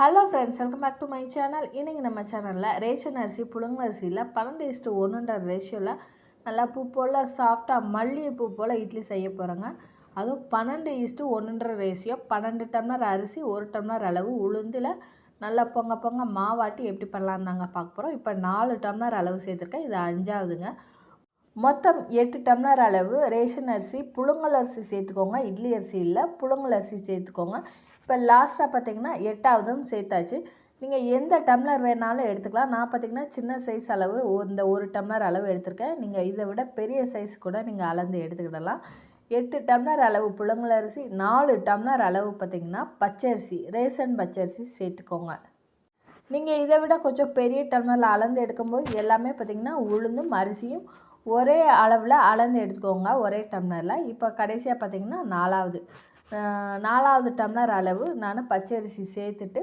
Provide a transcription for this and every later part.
Hello friends welcome back to my channel இன்றைக்கி நம்ம சேனலில் ரேஷன் அரிசி புழுங்கரிசியில் பன்னெண்டு இஸ்ட்டு ஒன்றுன்ற ரேஷியோவில் நல்லா பூ போல் சாஃப்டாக மல்லிகைப்பூ போல் இட்லி செய்ய போகிறோங்க அதுவும் பன்னெண்டு இஸ்ட்டு ஒன்றுன்ற ரேஷியோ பன்னெண்டு டம்ளர் அரிசி ஒரு டம்ளர் அளவு உளுந்தில் நல்லா பொங்க பொங்க மாவாட்டி எப்படி பண்ணலாம் தாங்க பார்க்க போகிறோம் இப்போ நாலு டம்ளர் அளவு சேர்த்துருக்கேன் இது அஞ்சாவதுங்க. மொத்தம் எட்டு டம்ளர் அளவு ரேஷன் அரிசி புழுங்கல் அரிசி சேர்த்துக்கோங்க. இட்லி அரிசி இல்லை புழுங்கல் அரிசி சேர்த்துக்கோங்க. இப்போ லாஸ்ட்டாக பார்த்தீங்கன்னா எட்டாவதும் சேர்த்தாச்சு. நீங்கள் எந்த டம்ளர் வேணாலும் எடுத்துக்கலாம். நான் பார்த்தீங்கன்னா சின்ன சைஸ் அளவு இந்த ஒரு டம்ளர் அளவு எடுத்திருக்கேன். நீங்கள் இதை விட பெரிய சைஸ் கூட நீங்கள் அளந்து எடுத்துக்கிடலாம். எட்டு டம்ளர் அளவு புழுங்கல் அரிசி நாலு டம்ளர் அளவு பார்த்தீங்கன்னா பச்சரிசி ரேசன் பச்சரிசி சேர்த்துக்கோங்க. நீங்கள் இதை விட கொஞ்சம் பெரிய டம்ளரில் அளந்து எடுக்கும்போது எல்லாமே பார்த்திங்கன்னா உளுந்தும் அரிசியும் ஒரே அளவில் அளந்து எடுத்துக்கோங்க. ஒரே டம்ளரில் இப்போ கடைசியாக பார்த்திங்கன்னா நாலாவது. நாலாவது டம்ளர் அளவு நான் பச்சரிசி சேர்த்துட்டு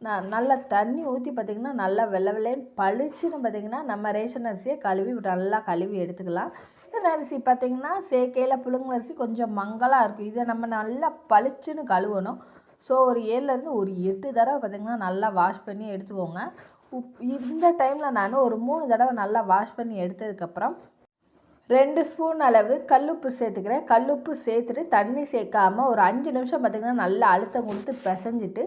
நான் நல்லா தண்ணி ஊற்றி பார்த்திங்கன்னா நல்லா வெள்ளை வெள்ளைன்னு பளிச்சுன்னு பார்த்திங்கன்னா நம்ம ரேஷன் அரிசியை கழுவி நல்லா கழுவி எடுத்துக்கலாம். ரேஷன் அரிசி பார்த்திங்கன்னா சேக்கையில் புழுங்கு அரிசி கொஞ்சம் மங்கலாக இருக்கும். இதை நம்ம நல்லா பளிச்சுன்னு கழுவணும். ஸோ ஒரு ஏழுலேருந்து ஒரு எட்டு தடவை பார்த்திங்கன்னா நல்லா வாஷ் பண்ணி எடுத்துக்கோங்க. உப் இந்த டைமில் நான் ஒரு மூணு தடவை நல்லா வாஷ் பண்ணி எடுத்ததுக்கப்புறம் ரெண்டு ஸ்பூன் அளவு கல்லுப்பு சேர்த்துக்கிறேன். கல்லுப்பு சேர்த்துட்டு தண்ணி சேர்க்காம ஒரு அஞ்சு நிமிஷம் பார்த்திங்கன்னா நல்லா அழுத்தம் கொடுத்து பிசைஞ்சிட்டு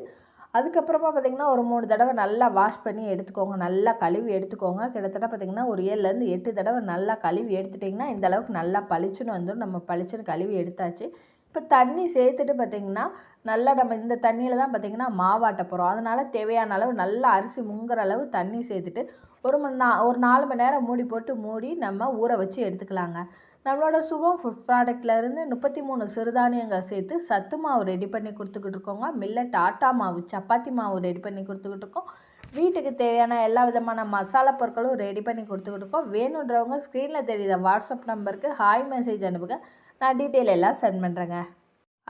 அதுக்கப்புறமா பார்த்திங்கன்னா ஒரு மூணு தடவை நல்லா வாஷ் பண்ணி எடுத்துக்கோங்க. நல்லா கழுவி எடுத்துக்கோங்க. கிட்டத்தட்ட பார்த்திங்கன்னா ஒரு ஏழுலேருந்து எட்டு தடவை நல்லா கழுவி எடுத்துட்டிங்கன்னா இந்த அளவுக்கு நல்லா பளிச்சுன்னு வந்துடும். நம்ம பளிச்சுன்னு கழுவி எடுத்தாச்சு. இப்போ தண்ணி சேர்த்துட்டு பார்த்திங்கன்னா நல்லா நம்ம இந்த தண்ணியில் தான் பார்த்திங்கன்னா மாவாட்ட போகிறோம் அதனால் தேவையான அளவு நல்லா அரிசி முங்குற அளவு தண்ணி சேர்த்துட்டு ஒரு மணி நா ஒரு நாலு மணி நேரம் மூடி போட்டு மூடி நம்ம ஊற வச்சு எடுத்துக்கலாங்க. நம்மளோட சுகம் ஃபுட் ப்ராடக்ட்லேருந்து முப்பத்தி மூணு சிறுதானியங்கள் சேர்த்து சத்து மாவு ரெடி பண்ணி கொடுத்துக்கிட்டு இருக்கோங்க. மில்லட் ஆட்டா மாவு சப்பாத்தி மாவு ரெடி பண்ணி கொடுத்துக்கிட்டு இருக்கோம். வீட்டுக்கு தேவையான எல்லா விதமான மசாலா பொருட்களும் ரெடி பண்ணி கொடுத்துக்கிட்டு இருக்கோம். வேணுன்றவங்க ஸ்க்ரீனில் தெரியுத வாட்ஸ்அப் நம்பருக்கு ஹாய் மெசேஜ் அனுப்புங்க. நான் டீட்டெயில் எல்லாம் சென்ட் பண்ணுறேங்க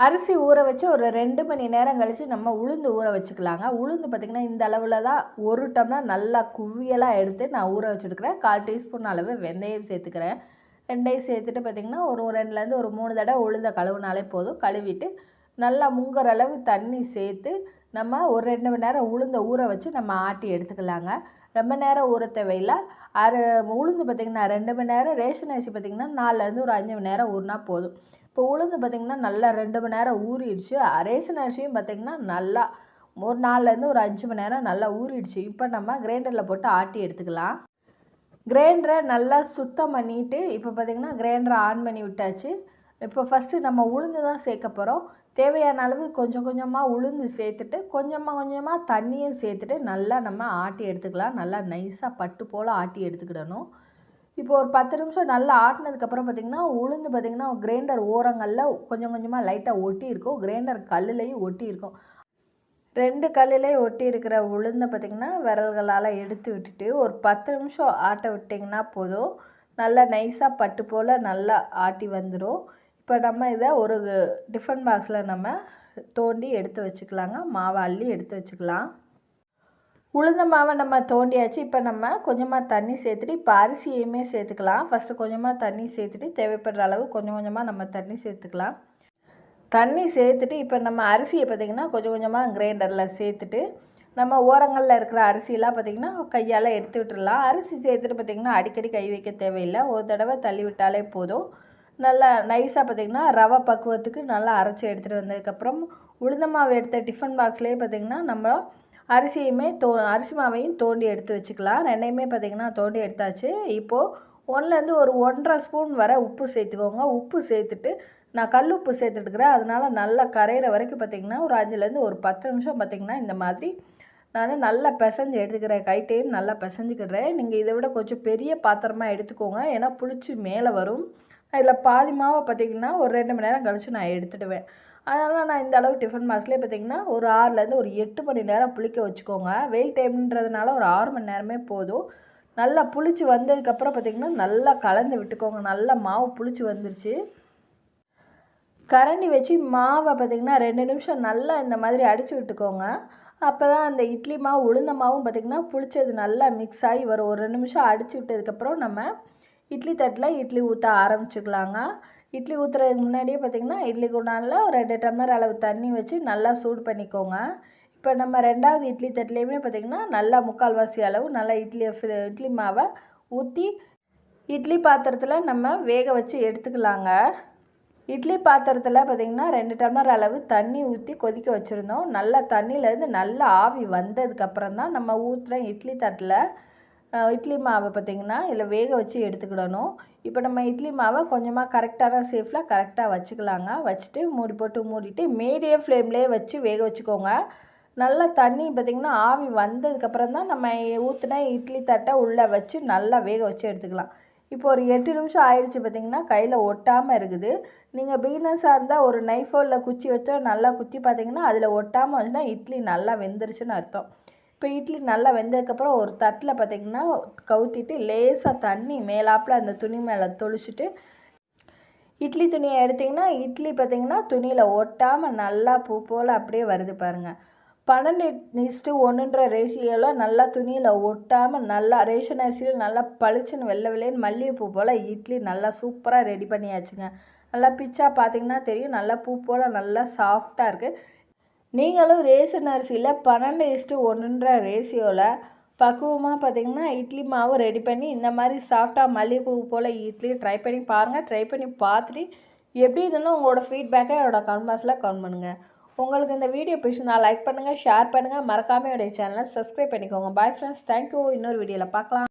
அரிசி ஊற வச்சு ஒரு ரெண்டு மணி நேரம் கழித்து நம்ம உளுந்து ஊற வச்சுக்கலாங்க. உளுந்து பார்த்திங்கன்னா இந்த அளவில் தான் ஒரு டம்னா நல்லா குவியலாக எடுத்து நான் ஊற வச்சுருக்கிறேன். கால் டீஸ்பூன் அளவு வெந்தயம் சேர்த்துக்கிறேன். ரெண்டையும் சேர்த்துட்டு பார்த்திங்கன்னா ஒரு ரெண்டுலேருந்து ஒரு மூணு தடவை உளுந்த கழுவுனாலே போதும். கழுவிட்டு நல்லா முங்குற அளவு தண்ணி சேர்த்து நம்ம ஒரு ரெண்டு மணி நேரம் உளுந்த ஊற வச்சு நம்ம ஆட்டி எடுத்துக்கலாங்க. ரொம்ப நேரம் ஊற தேவையில்ல. அரை உளுந்து பார்த்திங்கன்னா ரெண்டு மணி நேரம் ரேஷன் அரிசி பார்த்திங்கன்னா நாலுலேருந்து ஒரு அஞ்சு மணி நேரம் ஊறினா போதும். இப்போ உளுந்து பார்த்திங்கன்னா நல்லா ரெண்டு மணி நேரம் ஊறிடுச்சு. அரேசன் அரிசியும் பார்த்திங்கன்னா நல்லா ஒரு நாலுலேருந்து ஒரு அஞ்சு மணி நேரம் நல்லா ஊறிடுச்சு. இப்போ நம்ம கிரைண்டரில் போட்டு ஆட்டி எடுத்துக்கலாம். கிரைண்டரை நல்லா சுத்தம் பண்ணிவிட்டு இப்போ பார்த்திங்கன்னா கிரைண்டரை ஆன் பண்ணி விட்டாச்சு. இப்போ ஃபஸ்ட்டு நம்ம உளுந்து தான் சேர்க்க போகிறோம் தேவையான அளவு கொஞ்சம் கொஞ்சமாக உளுந்து சேர்த்துட்டு கொஞ்சமாக கொஞ்சமாக தண்ணியும் சேர்த்துட்டு நல்லா நம்ம ஆட்டி எடுத்துக்கலாம். நல்லா நைஸாக பட்டு போல் ஆட்டி எடுத்துக்கிடணும். இப்போ ஒரு பத்து நிமிஷம் நல்லா ஆட்டினதுக்கப்புறம் பார்த்திங்கன்னா உளுந்து பார்த்திங்கன்னா கிரைண்டர் ஓரங்களில் கொஞ்சம் கொஞ்சமாக லைட்டாக ஒட்டி இருக்கும். கிரைண்டர் கல்லுலேயும் ஒட்டி இருக்கும். ரெண்டு கல்லிலே ஒட்டி இருக்கிற உளுந்தை பார்த்திங்கன்னா விரல்களால் எடுத்து விட்டுட்டு ஒரு பத்து நிமிஷம் ஆட்ட விட்டிங்கன்னா போதும். நல்லா நைஸாக பட்டு போல் நல்லா ஆட்டி வந்துடும் இப்போ நம்ம இதை ஒரு டிஃபன் பாக்ஸில் நம்ம தோண்டி எடுத்து வச்சுக்கலாங்க. மாவை அள்ளி எடுத்து வச்சுக்கலாம். உளுந்த மாவை நம்ம தோண்டியாச்சு. இப்போ நம்ம கொஞ்சமாக தண்ணி சேர்த்துட்டு இப்போ அரிசியுமே சேர்த்துக்கலாம். ஃபஸ்ட்டு கொஞ்சமாக தண்ணி சேர்த்துட்டு தேவைப்படுற அளவு கொஞ்சம் கொஞ்சமாக நம்ம தண்ணி சேர்த்துக்கலாம். தண்ணி சேர்த்துட்டு இப்போ நம்ம அரிசியை பார்த்திங்கன்னா கொஞ்சம் கொஞ்சமாக கிரைண்டரில் சேர்த்துட்டு நம்ம ஓரங்களில் இருக்கிற அரிசியெல்லாம் பார்த்திங்கன்னா கையால் எடுத்து விட்டுடலாம் அரிசி சேர்த்துட்டு பார்த்திங்கன்னா அடிக்கடி கை வைக்க தேவையில்லை. ஒரு தடவை தள்ளி விட்டாலே போதும். நல்லா நைஸாக பார்த்திங்கன்னா ரவை பக்குவத்துக்கு நல்லா அரைச்சி எடுத்துகிட்டு வந்ததுக்கப்புறம் உளுந்த மாவு எடுத்த டிஃபன் பாக்ஸ்லேயே பார்த்திங்கன்னா நம்ம அரிசியுமே தோ அரிசி மாவையும் தோண்டி எடுத்து வச்சுக்கலாம். ரெண்டையுமே பார்த்திங்கன்னா தோண்டி எடுத்தாச்சு. இப்போது ஒன்றுலேருந்து ஒரு ஒன்றரை ஸ்பூன் வர உப்பு சேர்த்துக்கோங்க. உப்பு சேர்த்துட்டு நான் கல் உப்பு சேர்த்துட்டுக்கிறேன் அதனால் நல்லா கரையிற வரைக்கும் பார்த்திங்கன்னா ஒரு அஞ்சுலேருந்து ஒரு பத்து நிமிஷம் பார்த்திங்கன்னா இந்த மாதிரி நான் நல்லா பிசைஞ்சு எடுத்துக்கிறேன். கைட்டையும் நல்லா பிசைஞ்சுக்கிடுறேன் நீங்கள் இதை விட கொஞ்சம் பெரிய பாத்திரமாக எடுத்துக்கோங்க. ஏன்னா புளிச்சு மேலே வரும். இதில் பாதி மாவை பார்த்திங்கன்னா ஒரு ரெண்டு மணி நேரம் கழித்து நான் எடுத்துடுவேன். அதனால் நான் இந்த அளவு டிஃபன் பாக்ஸ்லேயே பார்த்திங்கன்னா ஒரு ஆறுலேருந்து ஒரு எட்டு மணி நேரம் புளிக்க வச்சுக்கோங்க. வெயில் டைம்ன்றதுனால ஒரு ஆறு மணி நேரமே போதும். நல்லா புளிச்சு வந்ததுக்கப்புறம் பார்த்திங்கன்னா நல்லா கலந்து விட்டுக்கோங்க. நல்லா மாவு புளிச்சு வந்துருச்சு. கரண்டி வச்சு மாவை பார்த்திங்கன்னா ரெண்டு நிமிஷம் நல்லா இந்த மாதிரி அடித்து விட்டுக்கோங்க. அப்போ தான் அந்த இட்லி மாவு உளுந்த மாவும் பார்த்திங்கன்னா புளிச்சது நல்லா மிக்ஸ் ஆகி வரும். ஒரு ரெண்டு நிமிஷம் அடித்து விட்டதுக்கப்புறம் நம்ம இட்லி தட்டில் இட்லி ஊற்ற ஆரம்பிச்சுக்கலாங்க. இட்லி ஊற்றுறதுக்கு முன்னாடியே பார்த்திங்கன்னா இட்லி குண்டானில் ஒரு ரெண்டு டம்ளர் அளவு தண்ணி வச்சு நல்லா சூடு பண்ணிக்கோங்க. இப்போ நம்ம ரெண்டாவது இட்லி தட்டிலையுமே பார்த்திங்கன்னா நல்லா முக்கால்வாசி அளவு நல்லா இட்லி இட்லி மாவை ஊற்றி இட்லி பாத்திரத்தில் நம்ம வேக வச்சு எடுத்துக்கலாங்க. இட்லி பாத்திரத்தில் பார்த்திங்கன்னா ரெண்டு டம்ளர் அளவு தண்ணி ஊற்றி கொதிக்க வச்சுருந்தோம். நல்லா தண்ணியிலேருந்து நல்லா ஆவி வந்ததுக்கப்புறம் தான் நம்ம ஊற்றுற இட்லி தட்டில் இட்லி மாவை பார்த்திங்கன்னா இதில் வேக வச்சு எடுத்துக்கிடணும். இப்போ நம்ம இட்லி மாவை கொஞ்சமாக கரெக்டான சேஃபில் கரெக்டாக வச்சுக்கலாங்க. வச்சுட்டு மூடி போட்டு மூடிட்டு மீடியம் ஃப்ளேம்லேயே வச்சு வேக வச்சுக்கோங்க. நல்லா தண்ணி பார்த்திங்கன்னா ஆவி வந்ததுக்கப்புறம் தான் நம்ம ஊற்றின இட்லி தட்டை உள்ளே வச்சு நல்லா வேக வச்சு எடுத்துக்கலாம். இப்போ ஒரு எட்டு நிமிஷம் ஆயிடுச்சு பார்த்திங்கன்னா கையில் ஒட்டாமல் இருக்குது. நீங்கள் பிகினர்ஸாக இருந்தால் ஒரு நைஃபோ இல்லை குச்சி வச்சோ நல்லா குத்தி பார்த்தீங்கன்னா அதில் ஒட்டாமல் வந்துச்சுன்னா இட்லி நல்லா வெந்துருச்சுன்னு அர்த்தம். இப்போ இட்லி நல்லா வெந்ததுக்கப்புறம் ஒரு தட்டில் பார்த்திங்கன்னா கவுத்திட்டு லேசாக தண்ணி மேலாப்பில் அந்த துணி மேலே தொளிச்சிட்டு இட்லி துணியை எடுத்திங்கன்னா இட்லி பார்த்திங்கன்னா துணியில் ஒட்டாமல் நல்லா பூ போல் அப்படியே வருது பாருங்கள் பன்னெண்டு இஸ்ட்டு ஒன்றுன்ற ரேஷியோவில் நல்லா துணியில் ஒட்டாமல் நல்லா ரேஷன் அரிசியில் நல்லா பளிச்சுன்னு வெள்ளை வெள்ளையன்னு மல்லிகைப்பூ போல் இட்லி நல்லா சூப்பராக ரெடி பண்ணியாச்சுங்க. நல்லா பிச்சா பார்த்தீங்கன்னா தெரியும் நல்லா பூ போல் நல்லா சாஃப்டாக இருக்குது நீங்களும் ரேசன் அரிசியில் பன்னெண்டு இஸ்ட்டு ஒன்றுன்ற ரேஷியோவில் பக்குவமாக பார்த்தீங்கன்னா இட்லி மாவு ரெடி பண்ணி இந்த மாதிரி சாஃப்டாக மல்லிகைப்பூ போல் இட்லி ட்ரை பண்ணி பாருங்கள் ட்ரை பண்ணி பார்த்துட்டு எப்படி இதுன்னு உங்களோட ஃபீட்பேக்கை என்னோடய கமெண்ட் பாக்ஸில் கமெண்ட் பண்ணுங்கள் உங்களுக்கு இந்த வீடியோ பிடிச்சிருந்தா லைக் பண்ணுங்கள் ஷேர் பண்ணுங்கள் மறக்காமல் என்னுடைய சேனலை சப்ஸ்கிரைப் பண்ணிக்கோங்க. பாய் ஃப்ரெண்ட்ஸ் தேங்க்யூ இன்னொரு வீடியோவில் பார்க்கலாம்.